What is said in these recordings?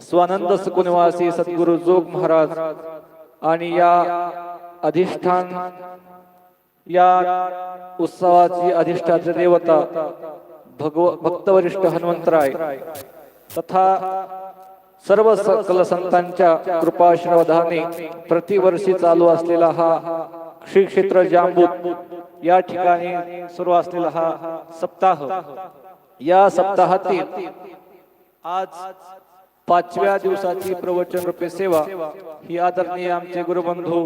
स्वानंद सुकुनवासी सद्गुरु जोग महाराज आणि या अधिष्ठान या उत्सवाची अधिष्ठात्री देवता भगव भक्तवरिष्ठ हनुमंतराय तथा सर्व सकल संतांच्या कृपाश्रवधाने प्रतिवर्षी चालू असलेला हा श्री क्षेत्र जांबूत या ठिकाणी सुरू असलेला हा सप्ताह. या सप्ताहातील आज पाचव्या दिवसाची प्रवचन रूपे सेवा ही आदरणीय आमचे गुरुबंधू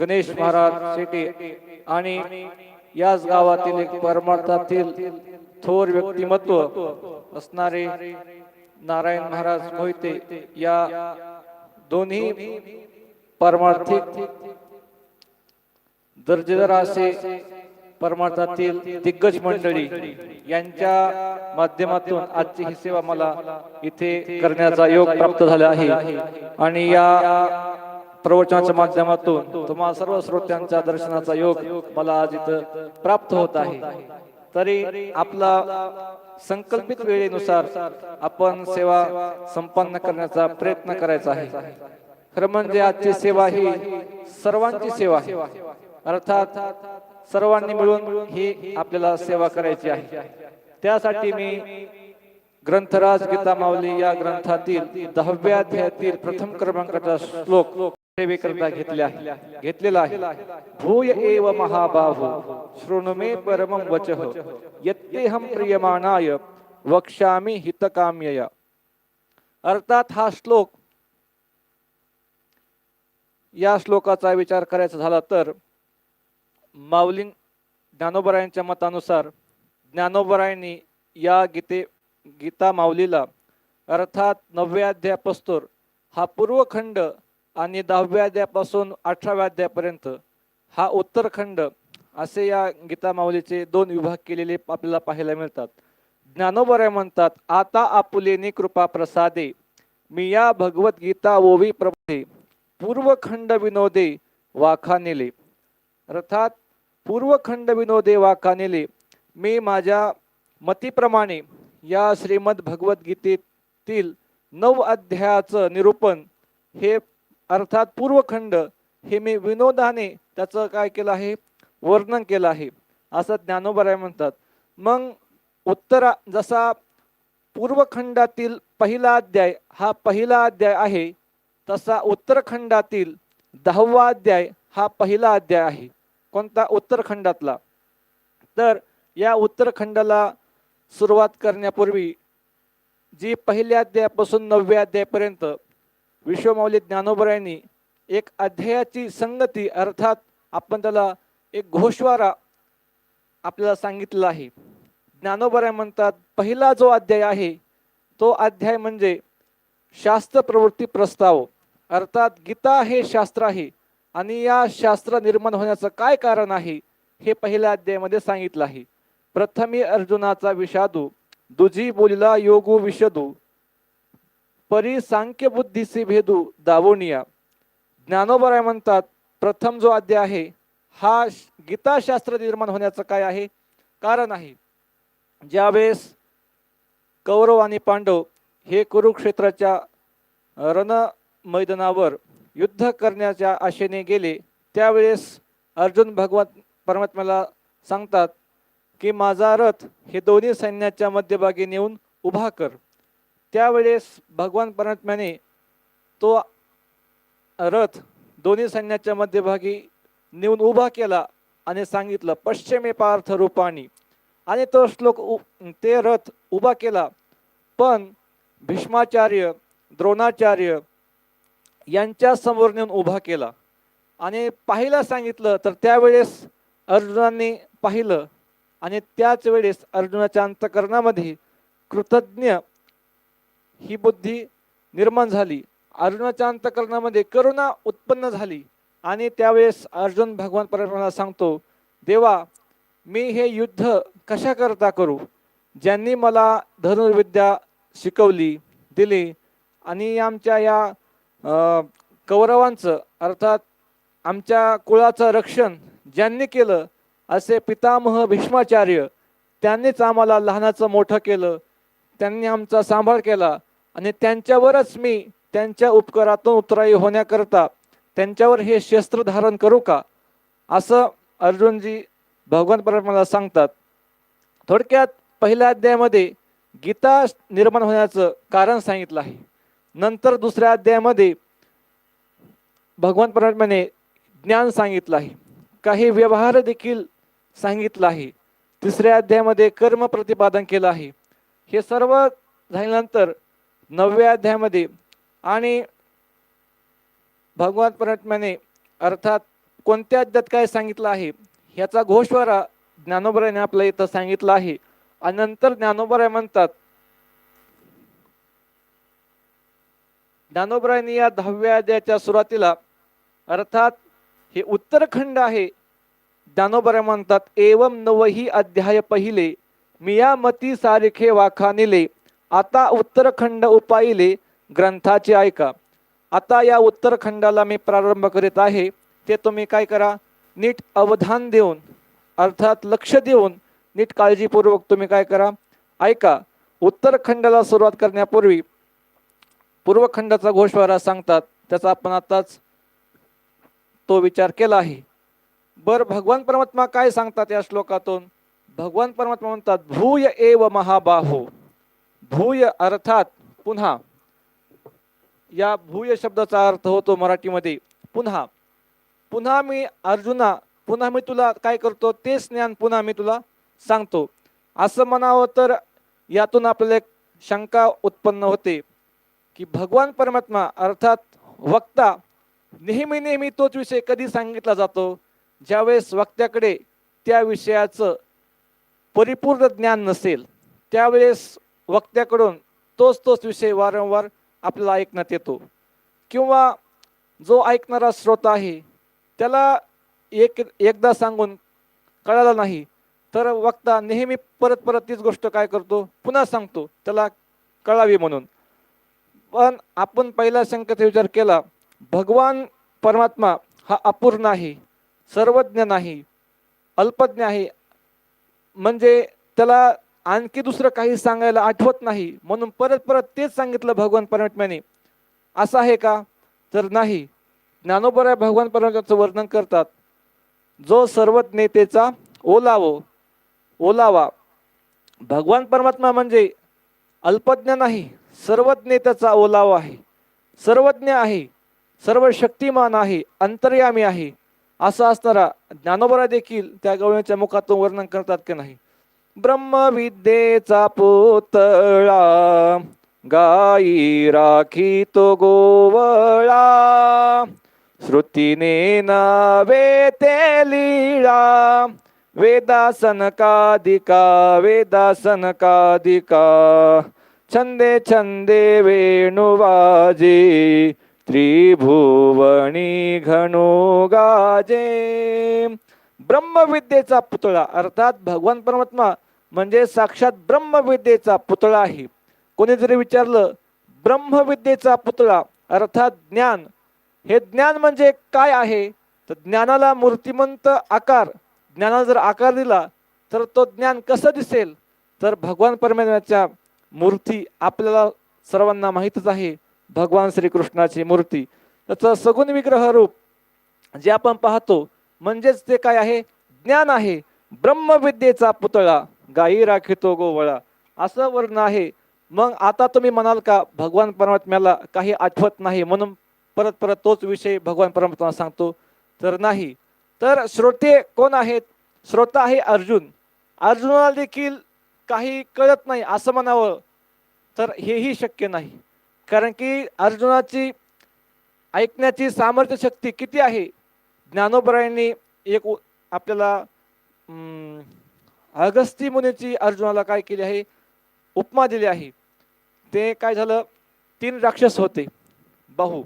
गणेश महाराज शेटे आणि याच गावातील एक परमार्थातील थोर व्यक्तिमत्व असणारे नारायण महाराज मोहिते या दोन्ही परमार्थिक दर्जेदार असे परमार्थातील दिग्गज मंडळी यांच्या माध्यमातून आजची ही सेवा मला इथे करण्याचा योग प्राप्त झाला आहे. आणि या प्रवचनाच्या माध्यमातून तुम्हा सर्व श्रोत्यांच्या दर्शनाचा योग मला आज इथं प्राप्त होत आहे. तरी आपला संकल्पित वेळेनुसार आपण सेवा संपन्न करण्याचा प्रयत्न करायचा आहे. खरं म्हणजे आजची सेवा ही सर्वांची सेवा आहे. अर्थात सर्वांनी मिळून ही आपल्याला सेवा करायची आहे. त्यासाठी मी ग्रंथराज गीता माऊली या ग्रंथातील दहाव्या अध्यायातील प्रथम क्रमांकाचा श्लोक सेवेकरता घेतले आहे. घेतलेला आहे. भूय एव महाबाहु शृणु मे परमं वचः यत्तेहम प्रियमानाय वक्ष्यामि हितकाम्यया. अर्थात हा श्लोक या श्लोकाचा विचार करायचा झाला तर माऊलिंग ज्ञानोबरायांच्या मतानुसार ज्ञानोबरायांनी या गीते गीता माऊलीला अर्थात नवव्या अध्यायापासून हा पूर्वखंड आणि दहाव्या अध्यायापासून अठराव्या अध्यायापर्यंत हा उत्तरखंड असे या गीता माऊलीचे दोन विभाग केलेले आपल्याला पाहायला मिळतात. ज्ञानोबराय म्हणतात आता आपुलेनी कृपा प्रसादे मी या भगवद्गीता ओवी प्रभे पूर्वखंड विनोदे वाखा नेले अर्थात पूर्वखंड विनोदे कानिले मी माझ्या मतीप्रमाणे या श्रीमद भगवद्गीतेतील नव अध्यायाचं निरूपण हे अर्थात पूर्वखंड हे मी विनोदाने त्याचं काय केलं आहे? वर्णन केलं आहे. असं ज्ञानोबराय म्हणतात. मग उत्तरा जसा पूर्वखंडातील पहिला अध्याय हा पहिला अध्याय आहे तसा उत्तरखंडातील दहावा अध्याय हा पहिला अध्याय आहे. कोणता उत्तरखंडातला? तर या उत्तरखंडाला सुरुवात करण्यापूर्वी जी पहिल्या अध्यायापासून नवव्या अध्यायापर्यंत विश्वमौली ज्ञानोबरायांनी एक अध्यायाची संगती अर्थात आपण त्याला एक घोषवारा आपल्याला सांगितला आहे. ज्ञानोबराय म्हणतात पहिला जो अध्याय आहे तो अध्याय म्हणजे शास्त्र प्रवृत्ती प्रस्ताव. अर्थात गीता हे शास्त्र आहे. आणि या शास्त्र निर्माण होण्याचं काय कारण आहे हे पहिल्या अध्यायामध्ये सांगितलं आहे. प्रथमी अर्जुनाचा विषादू दुजी बोलिला योगू विषदू परी सांख्य बुद्धीसी भेदू दावोनिया. ज्ञानोबराय म्हणतात प्रथम जो अध्याय आहे हा गीताशास्त्र निर्माण होण्याचं काय आहे? कारण आहे. ज्यावेळेस कौरव आणि पांडव हे कुरुक्षेत्राच्या रण मैदानावर युद्ध करण्याच्या आशेने गेले त्यावेळेस अर्जुन भगवत परमात्म्याला सांगतात की माझा रथ हे दोन्ही सैन्याच्या मध्यभागी नेऊन उभा कर. त्यावेळेस भगवान परमात्म्याने तो रथ दोन्ही सैन्याच्या मध्यभागी नेऊन उभा केला आणि सांगितलं पश्चिमे पार्थ रूपाणी. आणि तो श्लोक उ ते रथ उभा केला. पण भीष्माचार्य द्रोणाचार्य यांच्या समोर नेऊन उभा केला. आणि पाहायला सांगितलं तर त्यावेळेस अर्जुनाने पाहिलं. आणि त्याच वेळेस अर्जुनाच्या अंतकरणामध्ये कृतज्ञ ही बुद्धी निर्माण झाली. अर्जुनाच्या अंतकरणामध्ये करुणा उत्पन्न झाली. आणि त्यावेळेस अर्जुन भगवान परमात्म्याला सांगतो देवा मी हे युद्ध कशा करता करू? ज्यांनी मला धनुर्विद्या शिकवली दिली आणि आमच्या या कौरवांचं अर्थात आमच्या कुळाचं रक्षण ज्यांनी केलं असे पितामह भीष्माचार्य त्यांनीच आम्हाला लहानाचं मोठं केलं त्यांनी आमचा सांभाळ केला आणि त्यांच्यावरच मी त्यांच्या उपकारातून उतराई होण्याकरता त्यांच्यावर हे शस्त्र धारण करू का? असं अर्जुनजी भगवान परमाला सांगतात. थोडक्यात पहिल्या अध्यायामध्ये गीता निर्माण होण्याचं कारण सांगितलं आहे. नंतर दुसऱ्या अध्यायामध्ये भगवान परमात्म्याने ज्ञान सांगितलं आहे. काही व्यवहार देखील सांगितलं आहे. तिसऱ्या अध्यायामध्ये कर्म प्रतिपादन केलं आहे. हे सर्व झाल्यानंतर नवव्या अध्यायामध्ये आणि भगवान परमात्म्याने अर्थात कोणत्या अध्यात काय सांगितलं आहे ह्याचा घोषवारा ज्ञानोबराने आपल्या इथं सांगितलं आहे. आणि नंतर ज्ञानोबराय म्हणतात ज्ञानोबरायांनी या दहाव्या अध्यायाच्या सुरुवातीला अर्थात हे उत्तरखंड आहे. ज्ञानोबराय म्हणतात एवम नवही अध्याय पहिले मिया मती सारिखे वाखानिले आता उत्तरखंड उपायले ग्रंथाचे ऐका. आता या उत्तरखंडाला मी प्रारंभ करीत आहे. ते तुम्ही काय करा नीट अवधान देऊन अर्थात लक्ष देऊन नीट काळजीपूर्वक तुम्ही काय करा. ऐका उत्तरखंडाला सुरुवात करण्यापूर्वी पूर्वखंडाचा घोषवारा सांगतात त्याचा आपण आताच तो विचार केला आहे. बर भगवान परमात्मा काय सांगतात या श्लोकातून? भगवान परमात्मा म्हणतात भूय एव महाबाहो. भूय अर्थात पुन्हा या भूय शब्दाचा अर्थ होतो मराठीमध्ये पुन्हा. पुन्हा मी अर्जुना पुन्हा मी तुला काय करतो? तेच ज्ञान पुन्हा मी तुला सांगतो. असं म्हणावं तर यातून आपल्याला एक शंका उत्पन्न होते. की भगवान परमात्मा अर्थात वक्ता नेहमी नेहमी तोच विषय कधी सांगितला जातो? ज्यावेळेस वक्त्याकडे त्या विषयाचं परिपूर्ण ज्ञान नसेल त्यावेळेस वक्त्याकडून तोच तोच विषय वारंवार आपल्याला ऐकण्यात येतो. किंवा जो ऐकणारा श्रोता आहे त्याला एक एकदा सांगून कळालं नाही तर वक्ता नेहमी परत परत तीच गोष्ट काय करतो? पुन्हा सांगतो त्याला कळावी म्हणून. पण आपण पहिल्या संकेत विचार केला भगवान परमात्मा हा अपूर्ण आहे सर्वज्ञ नाही अल्पज्ञ आहे. म्हणजे त्याला आणखी दुसरं काही सांगायला आठवत नाही म्हणून परत परत तेच सांगितलं भगवान परमात्म्याने. असं आहे का? तर नाही. ज्ञानोबराय भगवान परमात्म्याचं वर्णन करतात जो सर्वज्ञतेचा ओलावो ओलावा भगवान परमात्मा म्हणजे अल्पज्ञ नाही सर्वज्ञतेचा ओलावा आहे. सर्वज्ञ आहे. सर्व शक्तिमान आहे. अंतर्यामी आहे. असं असणारा ज्ञानोबरा देखील त्या गवळ्याच्या मुखातून वर्णन करतात की नाही? ब्रह्मविद्येचा पुतळा गाई राखी तो गोवळा. श्रुतीने नावे ते लीळा. वेदासन कादिका वेदासन कादिका. छंदे छंदे वेणुवाजे त्रिभुवनी घनु गाजे। ब्रह्मविद्येचा पुतळा अर्थात भगवान परमात्मा म्हणजे साक्षात ब्रह्मविद्येचा पुतळा आहे. कोणी जरी विचारलं ब्रह्मविद्येचा पुतळा अर्थात ज्ञान हे ज्ञान म्हणजे काय आहे? तर ज्ञानाला मूर्तिमंत आकार ज्ञानाला जर आकार दिला तर तो ज्ञान कसं दिसेल? तर भगवान परमेश्वराच्या मूर्ती आपल्याला सर्वांना माहीतच आहे. भगवान श्रीकृष्णाची मूर्ती. त्याचं सगुण विग्रह रूप जे आपण पाहतो म्हणजेच ते काय आहे? ज्ञान आहे. ब्रह्मविद्येचा पुतळा. गायी राखितो गोवळा. असं वर्ण आहे. मग आता तुम्ही म्हणाल का भगवान परमात्म्याला काही आठवत नाही म्हणून परत परत तोच विषय भगवान परमात्मा सांगतो? तर नाही. तर श्रोते कोण आहेत? श्रोता आहे अर्जुन. अर्जुनाला देखील काही कळत नाही असं म्हणावं तर हेही शक्य नाही. कारण की अर्जुनाची ऐकण्याची सामर्थ्य शक्ती किती आहे? ज्ञानोबरायांनी एक उ- आपल्याला अगस्ती मुनीची अर्जुनाला काय केली आहे? उपमा दिली आहे. ते काय झालं? तीन राक्षस होते. बाहू.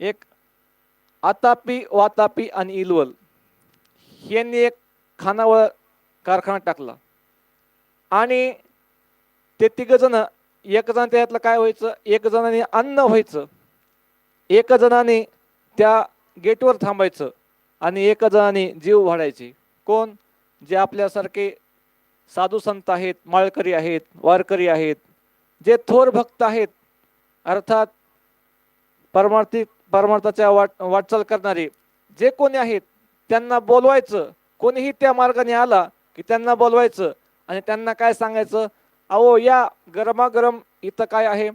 एक आतापी वातापी आणि इलवल. यांनी एक खानावळ कारखाना टाकला. आणि ते तिघजण एकजण एक जण त्यातलं काय व्हायचं? एक जणाने अन्न व्हायचं. एक जणाने त्या गेटवर थांबायचं आणि एक जणाने जीव वाढायची. कोण? जे आपल्यासारखे साधू संत आहेत माळकरी आहेत वारकरी आहेत जे थोर भक्त आहेत अर्थात परमार्थिक परमार्थाच्या वाट वाटचाल करणारे जे कोणी आहेत त्यांना बोलवायचं. कोणीही त्या मार्गाने आला की त्यांना बोलवायचं. आणि त्यांना काय सांगायचं? अहो या गरमागरम इथं काय आहे?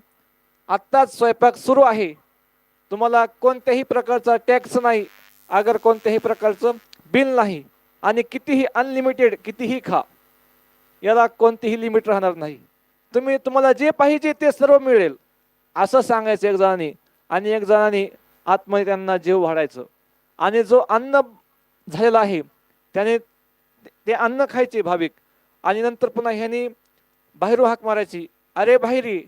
आत्ताच स्वयंपाक सुरू आहे. तुम्हाला कोणत्याही प्रकारचा टॅक्स नाही अगर कोणत्याही प्रकारचं बिल नाही आणि कितीही अनलिमिटेड कितीही खा याला कोणतीही लिमिट राहणार नाही. तुम्ही तुम्हाला जे पाहिजे ते सर्व मिळेल असं सांगायचं एक जणांनी. आणि एक जणांनी आतमध्ये त्यांना जीव वाढायचं. आणि जो अन्न झालेला आहे त्याने ते अन्न खायचे भाविक. आणि नंतर पुन्हा ह्यानी बाहेरू हाक मारायची. अरे बाहेरी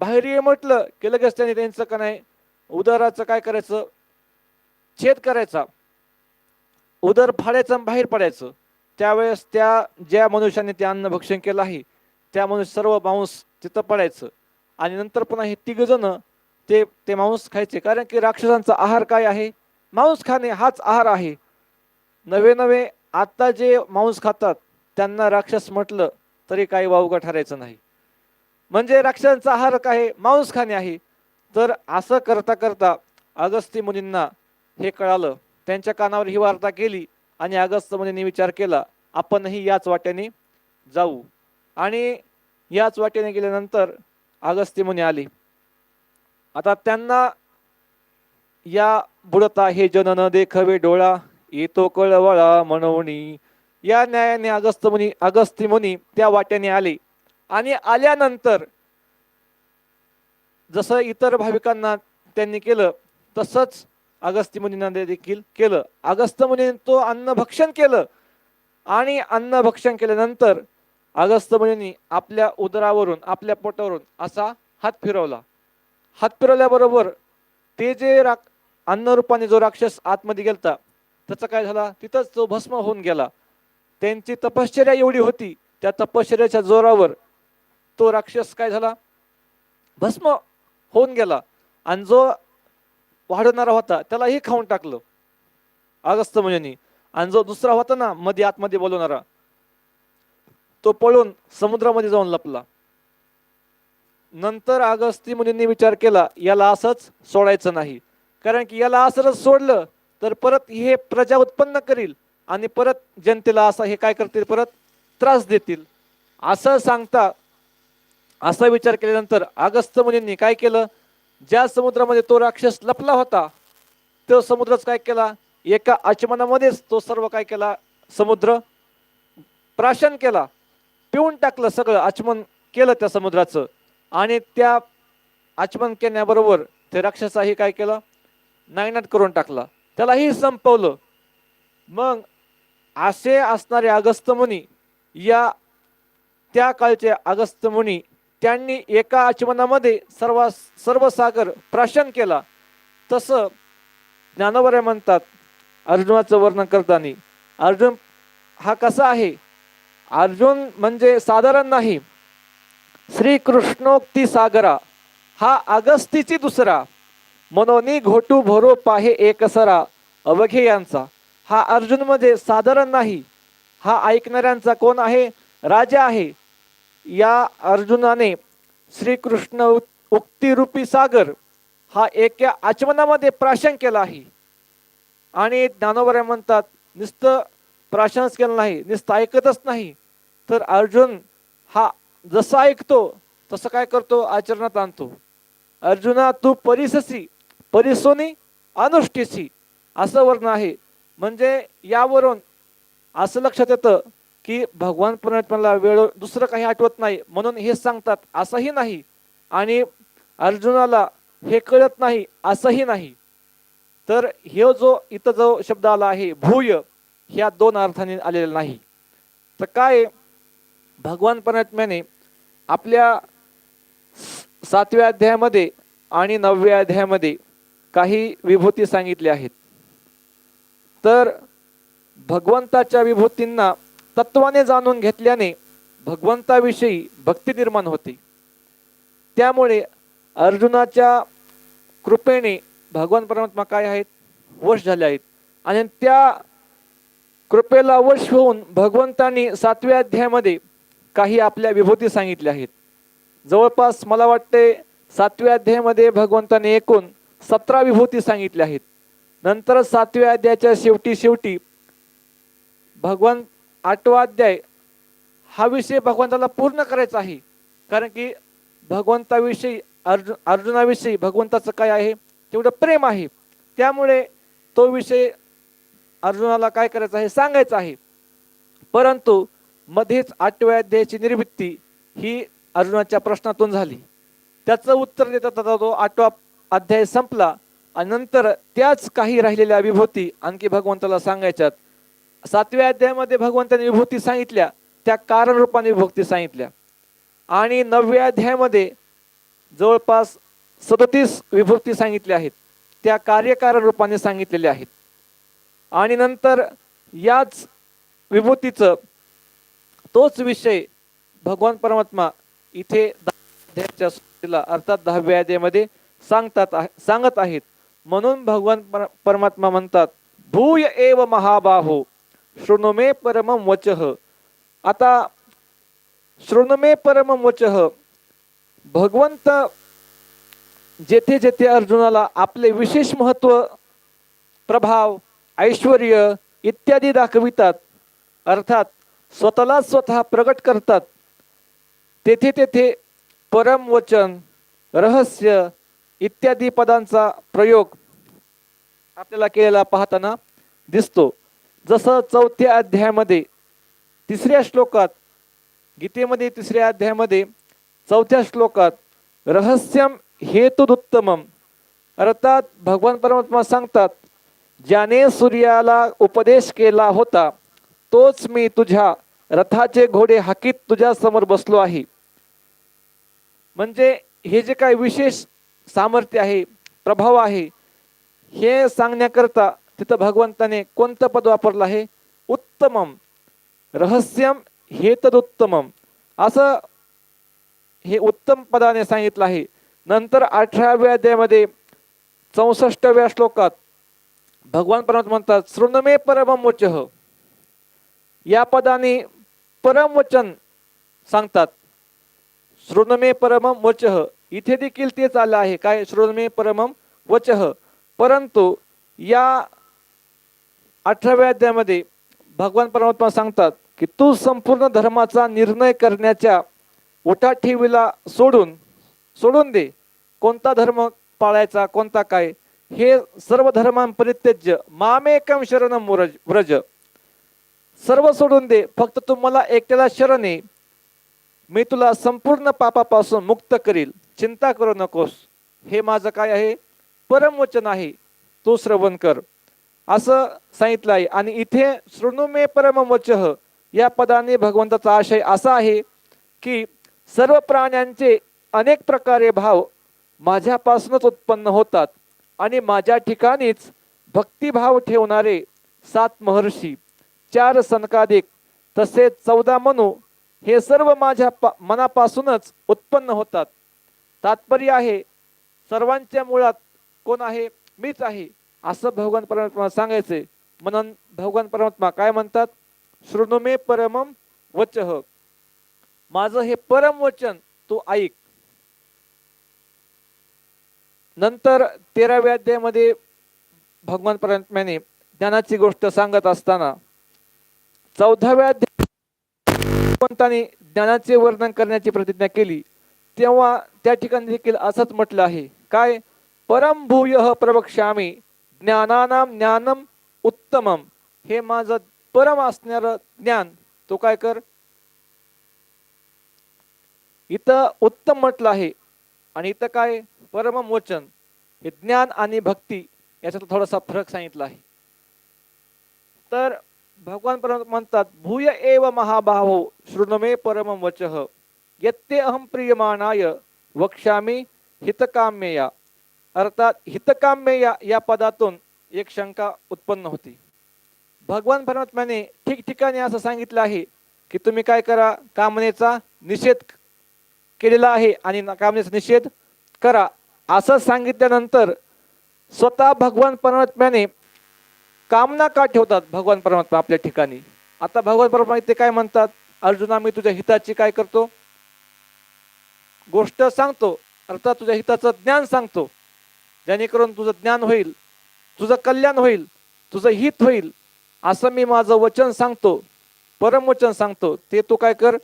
बाहेरी ये म्हटलं की लगेच त्याने त्यांचं का नाही उदराचं काय करायचं? छेद करायचा. उदर फाडायचं आणि बाहेर पडायचं. त्यावेळेस त्या ज्या मनुष्याने ते अन्न भक्षण केलं आहे त्या मनुष्य सर्व मांस तिथं पडायचं. आणि नंतर पुन्हा हे तिघजण ते ते मांस खायचे. कारण की राक्षसांचा आहार काय आहे? मांस खाणे हाच आहार आहे. नवे नवे आत्ता जे मांस खातात त्यांना राक्षस म्हटलं तरी काही वावगं ठरायचं नाही. म्हणजे राक्षसांचा आहार काय? आहे? मांस खाणे आहे. तर असं करता करता अगस्ती मुनींना हे कळालं. त्यांच्या कानावर ही वार्ता केली आणि अगस्त मुनींनी विचार केला आपणही याच वाट्याने जाऊ. आणि याच वाट्याने गेल्यानंतर अगस्ती मुनी आली. आता त्यांना या बुडता हे जन न देखवे डोळा येतो कळवळा म्हणवणी. या न्यायाने अगस्त मुनी अगस्ती मुनी त्या वाट्याने आले. आणि आल्यानंतर जसं इतर भाविकांना त्यांनी केलं तसंच अगस्ती मुनींना देखील केलं. अगस्त मुनी तो अन्न भक्षण केलं. आणि अन्न भक्षण केल्यानंतर अगस्त मुनींनी आपल्या उदरावरून आपल्या पोटावरून असा हात फिरवला. हात फिरवल्याबरोबर ते जे राक अन्नरूपाने जो राक्षस आतमध्ये गेलता त्याचा काय झाला? तिथंच तो भस्म होऊन गेला. त्यांची तपश्चर्या एवढी होती त्या तपश्चर्याच्या जोरावर तो राक्षस काय झाला? भस्म होऊन गेला आणि जो वाढवणारा होता त्यालाही खाऊन टाकलं. अगस्त मुनींनी आणि जो दुसरा होता ना मध्ये आतमध्ये बोलवणारा तो पळून समुद्रामध्ये जाऊन लपला. नंतर अगस्ती मुनींनी विचार केला याला असंच सोडायचं नाही. कारण की याला असंच सोडलं तर परत हे प्रजा उत्पन्न करील. आणि परत जनतेला असं हे काय करतील परत त्रास देतील. असं सांगता असा विचार केल्यानंतर अगस्त मुनींनी काय केलं? ज्या समुद्रामध्ये तो राक्षस लपला होता तो समुद्रच काय केला? एका आचमनामध्येच तो सर्व काय केला? समुद्र प्राशन केला. पिऊन टाकलं सगळं आचमन केलं त्या समुद्राचं. आणि त्या आचमन केल्याबरोबर ते राक्षसाही काय केलं? नायनाट करून टाकला. त्यालाही संपवलं. मग असे असणारे अगस्तमुनी या त्या काळचे अगस्तमुनी त्यांनी एका आचमनामध्ये सर्व सर्व सागर प्राशन केला. तसं ज्ञानवरे म्हणतात अर्जुनाचं वर्णन करताना अर्जुन हा कसा आहे? अर्जुन म्हणजे साधारण नाही. श्रीकृष्णोक्ती सागरा हा अगस्तीची दुसरा. मनोनी घोटू भरो पाहे एकसरा अवघे यांचा. हा अर्जुनमध्ये साधारण नाही. हा ऐकणाऱ्यांचा कोण आहे? राजा आहे. या अर्जुनाने श्रीकृष्ण उक्तिरूपी सागर हा एका आचमनामध्ये प्राशन केला आहे. आणि ज्ञानोबरे म्हणतात नुसतं प्राशनच केलं नाही नुसतं ऐकतच नाही. तर अर्जुन हा जसा ऐकतो तसं काय करतो? आचरणात आणतो. अर्जुना तू परिससी परिसोनी अनुष्ठीसी असं वर्ण आहे. म्हणजे यावरून असं लक्षात येतं की भगवान परमात्म्याला वेळ दुसरं काही आठवत नाही. म्हणून हे सांगतात असंही नाही आणि अर्जुनाला हे कळत नाही असंही नाही. तर हे जो इथं जो शब्द आला आहे भूय ह्या दोन अर्थाने आलेला नाही. तर काय भगवान परमात्म्याने आपल्या सातव्या अध्यायामध्ये आणि नवव्या अध्यायामध्ये काही विभूती सांगितल्या आहेत. तर भगवंताच्या विभूतींना तत्वाने जाणून घेतल्याने भगवंताविषयी भक्ती निर्माण होते. त्यामुळे अर्जुनाच्या कृपेने भगवान परमात्मा काय आहेत? वश झाले आहेत. आणि त्या कृपेला वश होऊन भगवंतांनी सातव्या अध्यायामध्ये काही आपल्या विभूती सांगितल्या आहेत. जवळपास मला वाटते सातव्या अध्यायामध्ये भगवंताने एकूण सतरा विभूती सांगितल्या आहेत. नंतर सातव्या अध्यायाच्या शेवटी शेवटी भगवान आठवा अध्याय हा विषय भगवंताला पूर्ण करायचा आहे. कारण की भगवंताविषयी अर्जुन अर्जुनाविषयी भगवंताचं काय आहे? तेवढं प्रेम आहे. त्यामुळे तो विषय अर्जुनाला काय करायचं आहे? सांगायचं आहे. परंतु मध्येच आठव्या अध्यायाची निर्मिती ही अर्जुनाच्या प्रश्नातून झाली. त्याचं उत्तर देता तो आठवा अध्याय संपला. आणि नंतर त्याच काही राहिलेल्या विभूती आणखी भगवंताला सांगायच्यात. सातव्या अध्यायामध्ये भगवंताने विभूती सांगितल्या त्या कारण रूपाने विभक्ती सांगितल्या. आणि नवव्या अध्यायामध्ये जवळपास सदतीस विभक्ती सांगितल्या आहेत त्या कार्यकारण रूपाने सांगितलेल्या आहेत. आणि नंतर याच विभूतीचं तोच विषय भगवान परमात्मा इथे अध्यायाच्या सुरुवातीला अर्थात दहाव्या अध्यायामध्ये सांगतात सांगत आहेत. म्हणून भगवान पर- परमात्मा म्हणतात भूय एव महाबाहो शृणुमे परमं वचः. आता शृणुमे परमं वचः भगवंत जेथे जेथे अर्जुनाला आपले विशेष महत्त्व प्रभाव ऐश्वर इत्यादी दाखवितात अर्थात स्वतःला स्वतः प्रकट करतात तेथे तेथे परम वचन रहस्य इत्यादी पदांचा प्रयोग आपल्याला केलेला पाहताना दिसतो. जसं चौथ्या अध्यायामध्ये तिसऱ्या श्लोकात गीतेमध्ये तिसऱ्या अध्यायामध्ये चौथ्या श्लोकात रहस्यम हेतुदुत्तमम अर्थात भगवान परमात्मा सांगतात ज्याने सूर्याला उपदेश केला होता तोच मी तुझ्या रथाचे घोडे हाकीत तुझ्या समोर बसलो आहे. म्हणजे हे जे काही विशेष सामर्थ्य आहे प्रभाव आहे. हे सांगण्याकरता तिथं भगवंताने कोणतं पद वापरलं आहे? उत्तमम. रहस्यम हे तदुत्तमम. असं हे उत्तम पदाने सांगितलं आहे. नंतर अठराव्या अध्यायामध्ये चौसष्टव्या श्लोकात भगवान परमात्मा म्हणतात शृणमे परमम वचः. या पदाने परमवचन सांगतात. शृणमे परम वचः. इथे देखील तेच आलं आहे. काय? शृणमे परमम वचः. परंतु या अठराव्या अध्यायामध्ये भगवान परमात्मा सांगतात की तू संपूर्ण धर्माचा निर्णय करण्याच्या उठाठेवीला सोडून सोडून दे. कोणता धर्म पाळायचा कोणता काय? हे सर्व धर्मांपरित्यज्य मामेकम शरणम व्रज व्रज. सर्व सोडून दे. फक्त तू मला एकट्याला शरण ये. मी तुला संपूर्ण पापापासून मुक्त करील. चिंता करू नकोस. हे माझं काय आहे? परमवचन आहे. तू श्रवण कर. असं सांगितलं आहे आणि इथे शृणुमे परमवच या पदाने भगवंताचा आशय असा आहे की सर्व प्राण्यांचे अनेक प्रकारे भाव माझ्यापासूनच उत्पन्न होतात आणि माझ्या ठिकाणीच भक्तिभाव ठेवणारे सात महर्षी चार सनकादिक तसेच चौदा मनू हे सर्व माझ्या पा- मनापासूनच उत्पन्न होतात. तात्पर्य आहे. सर्वांच्या मुळात कोण आहे? मीच आहे. असं भगवान परमात्मा सांगायचे. म्हणून भगवान परमात्मा काय म्हणतात? शृणुमे परमम वचह माझं हे परम वचन तू ऐक. नंतर तेराव्या अध्यायामध्ये भगवान परमात्म्याने ज्ञानाची गोष्ट सांगत असताना चौदाव्या अध्याय भगवंताने ज्ञानाचे वर्णन करण्याची प्रतिज्ञा केली. तेव्हा त्या ठिकाणी देखील असंच म्हटलं आहे. काय? परम भूय प्रवक्ष्यामी ज्ञानानाम ज्ञानम उत्तमम. हे माझं परम असणारं ज्ञान. तो काय कर? इथं उत्तम म्हटलं आहे. आणि इथं काय? परम वचन हे ज्ञान आणि भक्ती याच्यात थोडासा फरक सांगितला आहे. तर भगवान परम म्हणतात भूय एव महाभाव शृणमे परम वचः. यत्ते अहम प्रियमानाय वक्ष्यामी हितकाम्यया. अर्थात हितकाम्यया या पदातून एक शंका उत्पन्न होती. भगवान परमात्म्याने ठिकठिकाणी असं सांगितलं आहे की तुम्ही काय करा कामनेचा निषेध केलेला आहे आणि कामनेचा निषेध करा. असं सांगितल्यानंतर स्वतः भगवान परमात्म्याने कामना का ठेवतात भगवान परमात्मा आपल्या ठिकाणी? आता भगवान परमात्मा इथे काय म्हणतात? अर्जुना मी तुझ्या हिताची काय करतो? गोष्ट सांगतो अर्थात तुझ्या हिताचं ज्ञान सांगतो. जेणेकरून तुझं ज्ञान होईल तुझं कल्याण होईल तुझं हित होईल असं मी माझं वचन सांगतो परमवचन सांगतो. ते तू काय कर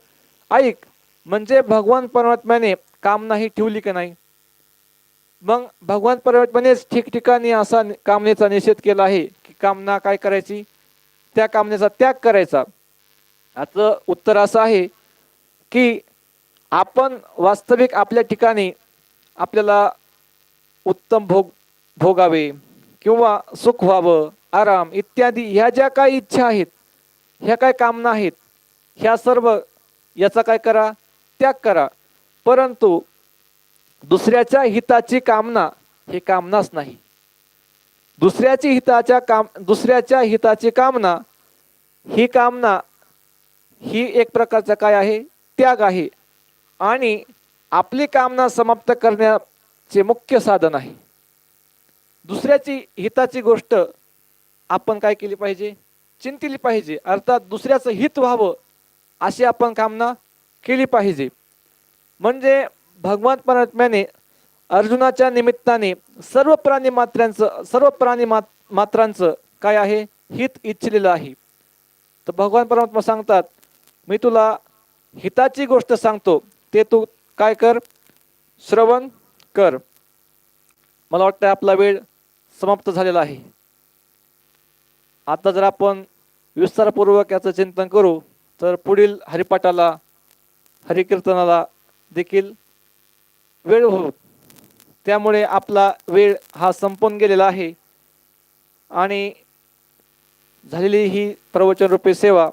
ऐक म्हणजे भगवान परमात्म्याने कामना ही ठेवली की नाही? मग भगवान परमात्म्यानेच ठिकठिकाणी असा कामनेचा निषेध केला आहे की कामना काय करायची? त्या कामनेचा त्याग करायचा. याचं उत्तर असं आहे की आपण वास्तविक आपल्या ठिकाणी आपल्याला उत्तम भोग भोगावे किंवा सुख व्हावं आराम इत्यादी ह्या ज्या काही इच्छा आहेत ह्या काय कामना आहेत ह्या सर्व याचा काय करा? त्याग करा. परंतु दुसऱ्याच्या हिताची कामना हे कामनाच नाही. दुसऱ्याची हिताच्या काम दुसऱ्याच्या हिताची कामना ही कामना ही एक प्रकारचा काय आहे? त्याग आहे. आणि आपली कामना समाप्त करण्याचे मुख्य साधन आहे. दुसऱ्याची हिताची गोष्ट आपण काय केली पाहिजे? चिंतिली पाहिजे. अर्थात दुसऱ्याचं हित व्हावं अशी आपण कामना केली पाहिजे. म्हणजे भगवान परमात्म्याने अर्जुनाच्या निमित्ताने सर्व प्राणी मात्र्यांचं सर्व प्राणी मात मात्रांचं काय आहे? हित इच्छिलेलं आहे. तर भगवान परमात्मा सांगतात मी तुला हिताची गोष्ट सांगतो. ते तू काय कर? श्रवण कर. मला वाटतं आपला वेळ समाप्त झालेला आहे. आता जर आपण विस्तारपूर्वक याचं चिंतन करू तर पुढील हरिपाठाला हरिकीर्तनाला देखील वेळ हो त्यामुळे आपला वेळ हा संपून गेलेला आहे. आणि झालेली ही प्रवचनरूपी सेवा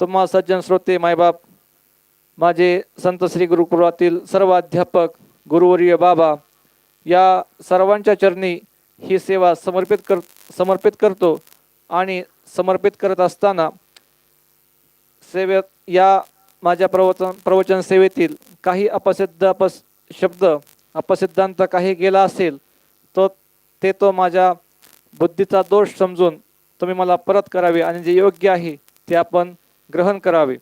तुम्हा सज्जन श्रोते मायबाप माझे संत श्री गुरुकुलातील सर्व अध्यापक गुरुवर्य बाबा या सर्वांच्या चरणी ही सेवा समर्पित कर समर्पित करतो आणि समर्पित करत असताना सेवेत या माझ्या प्रवचन प्रवचन सेवेतील काही अपसिद्ध अपस शब्द अपसिद्धांत काही गेला असेल तो ते तो माझ्या बुद्धीचा दोष समजून तुम्ही मला परत करावे आणि जे योग्य आहे ते आपण ग्रहण करावे.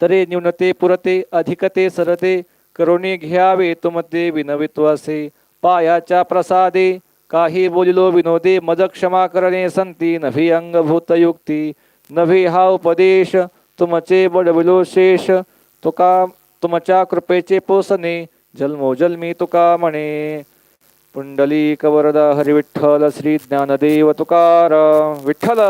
तरी न्यूनते पुरते अधिकते सरते करुणी घ्यावे तुमते विनवित्वासे पायाच्या प्रसादे काही बोलिलो विनोदे मज क्षमा करणे संती नभी अंगभूतयुक्ती नभी हा उपदेश तुमचे बडविलो शेष तुका तुमच्या कृपेचे पोसणे जन्मोजन्मी तुका म्हणे. पुंडली कवरदा हरिविठ्ठल श्री ज्ञानदेव तुकार विठ्ठल